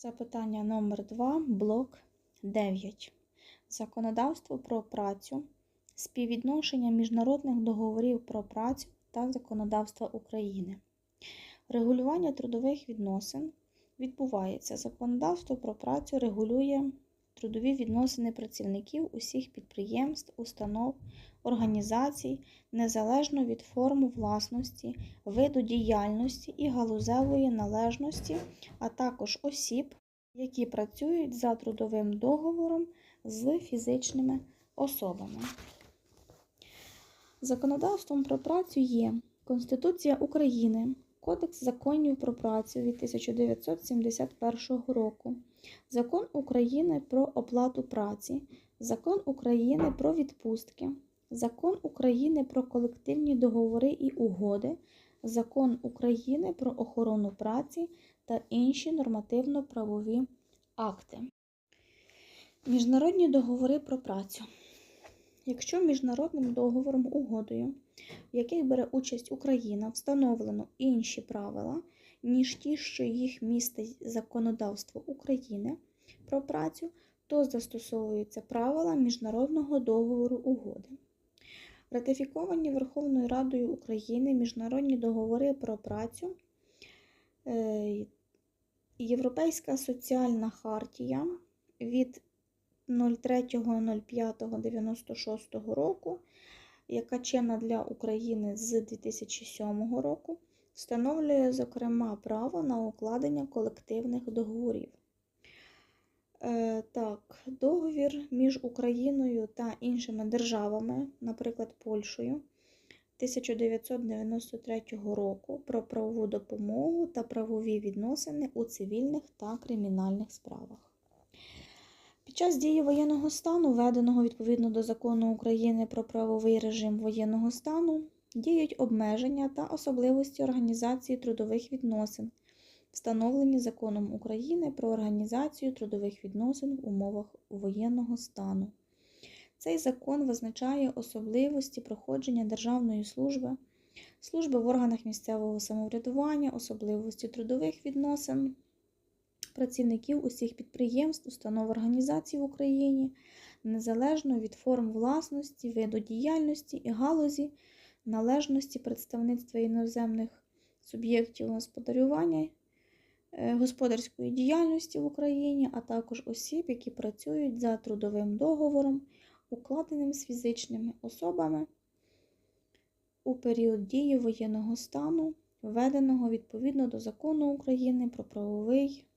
Запитання номер 2 блок 9. Законодавство про працю, співвідношення міжнародних договорів про працю та законодавства України. Регулювання трудових відносин відбувається. Законодавство про працю регулює трудові відносини працівників усіх підприємств, установ, організацій, незалежно від форми власності, виду діяльності і галузевої належності, а також осіб, які працюють за трудовим договором з фізичними особами. Законодавством про працю є Конституція України, Кодекс законів про працю від 1971 року, Закон України про оплату праці, Закон України про відпустки, Закон України про колективні договори і угоди, Закон України про охорону праці та інші нормативно-правові акти. Міжнародні договори про працю. Якщо міжнародним договором угодою, в яких бере участь Україна, встановлено інші правила, ніж ті, що їх містить законодавство України про працю, то застосовуються правила міжнародного договору угоди. Ратифіковані Верховною Радою України міжнародні договори про працю, е, Європейська соціальна хартія від 03.05.96 року, яка чинна для України з 2007 року, встановлює, зокрема, право на укладення колективних договорів. Е, Так, договір між Україною та іншими державами, наприклад, Польщею, 1993 року про правову допомогу та правові відносини у цивільних та кримінальних справах. Під час дії воєнного стану, введеного відповідно до закону України про правовий режим воєнного стану, діють обмеження та особливості організації трудових відносин, встановлені законом України про організацію трудових відносин в умовах воєнного стану. Цей закон визначає особливості проходження державної служби, служби в органах місцевого самоврядування, особливості трудових відносин працівників усіх підприємств, установ організацій в Україні, незалежно від форм власності, виду діяльності і галузі, належності представництва іноземних суб'єктів господарювання, господарської діяльності в Україні, а також осіб, які працюють за трудовим договором, укладеним з фізичними особами у період дії воєнного стану, введеного відповідно до закону України про правовий